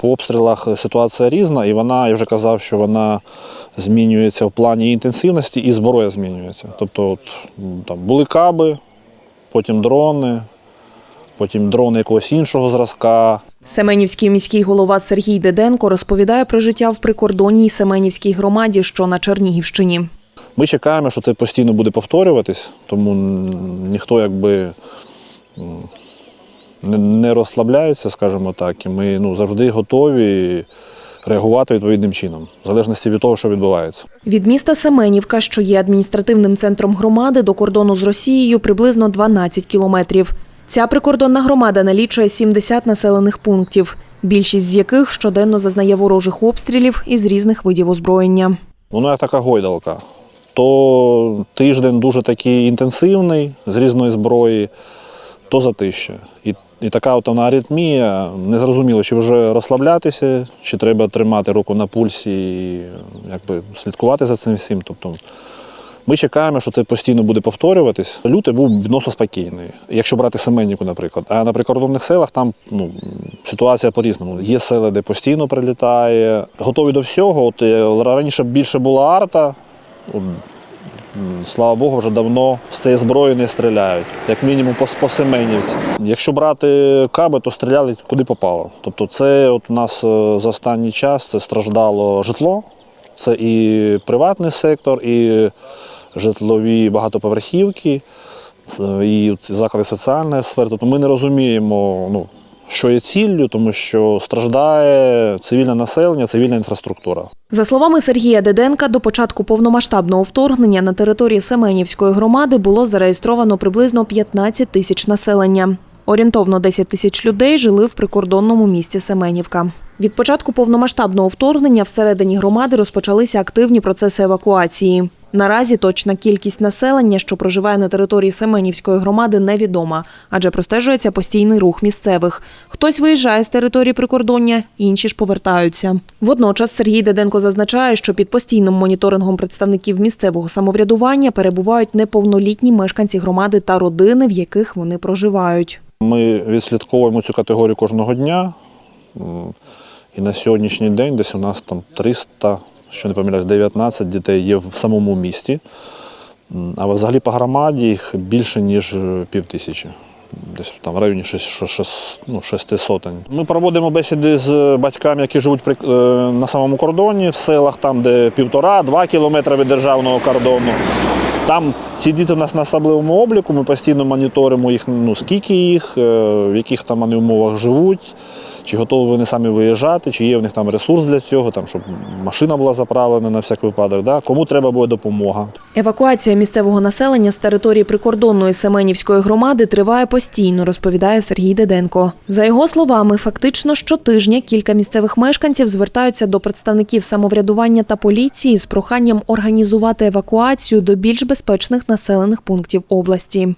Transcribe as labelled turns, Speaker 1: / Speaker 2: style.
Speaker 1: По обстрілах ситуація різна, і вона, я вже казав, що вона змінюється в плані інтенсивності і зброя змінюється. Тобто, от, там були каби, потім дрони, потім дрони якогось іншого зразка.
Speaker 2: Семенівський міський голова Сергій Деденко розповідає про життя в прикордонній Семенівській громаді, що на Чернігівщині.
Speaker 1: Ми чекаємо, що це постійно буде повторюватись, тому ніхто якби не- розслабляється, скажімо так, і ми ну, завжди готові реагувати відповідним чином, в залежності від того, що відбувається.
Speaker 2: Від міста Семенівка, що є адміністративним центром громади, до кордону з Росією приблизно 12 кілометрів. Ця прикордонна громада налічує 70 населених пунктів, більшість з яких щоденно зазнає ворожих обстрілів із різних видів озброєння.
Speaker 1: Воно як така гойдалка. То тиждень дуже такий інтенсивний з різної зброї, то затище. І, і така от вона аритмія, незрозуміло, чи вже розслаблятися, чи треба тримати руку на пульсі і якби, слідкувати за цим всім. Тобто, ми чекаємо, що це постійно буде повторюватись. Лютий був відносно спокійний, якщо брати Семенівку, наприклад. А на прикордонних селах там ну, ситуація по-різному. Є села, де постійно прилітає. Готові до всього. От е, раніше більше була арта. Слава Богу, вже давно з цієї зброї не стріляють, як мінімум по, по Семенівці. Якщо брати каби, то стріляли куди попало. Тобто, це от у нас е, за останній час це страждало житло, це і приватний сектор, і житлові багатоповерхівки, і заклади соціальної сфери. Тобто ми не розуміємо, ну, що є ціллю, тому що страждає цивільне населення, цивільна інфраструктура.
Speaker 2: За словами Сергія Деденка, до початку повномасштабного вторгнення на території Семенівської громади було зареєстровано приблизно 15 тисяч населення. Орієнтовно 10 тисяч людей жили в прикордонному місті Семенівка. Від початку повномасштабного вторгнення всередині громади розпочалися активні процеси евакуації. Наразі точна кількість населення, що проживає на території Семенівської громади, невідома, адже простежується постійний рух місцевих. Хтось виїжджає з території прикордоння, інші ж повертаються. Водночас Сергій Деденко зазначає, що під постійним моніторингом представників місцевого самоврядування перебувають неповнолітні мешканці громади та родини, в яких вони проживають.
Speaker 1: Ми відслідковуємо цю категорію кожного дня. І на сьогоднішній день десь у нас там 300, що не помиляюсь, 19 дітей є в самому місті. А взагалі по громаді їх більше, ніж е, пів тисячі. Десь там в районі 6, ну, 6 сотень. Ми проводимо бесіди з батьками, які живуть при, е, на самому кордоні, в селах, там, де півтора-два кілометри від державного кордону. Там ці діти у нас на особливому обліку, ми постійно моніторимо їх, ну, скільки їх, е, в яких там вони умовах живуть, чи готові вони самі виїжджати, чи є в них там ресурс для цього, там, щоб машина була заправлена на всяк випадок, да? кому треба буде допомога.
Speaker 2: Евакуація місцевого населення з території прикордонної Семенівської громади триває постійно, розповідає Сергій Деденко. За його словами, фактично щотижня кілька місцевих мешканців звертаються до представників самоврядування та поліції з проханням організувати евакуацію до більш безпечних населених пунктів області.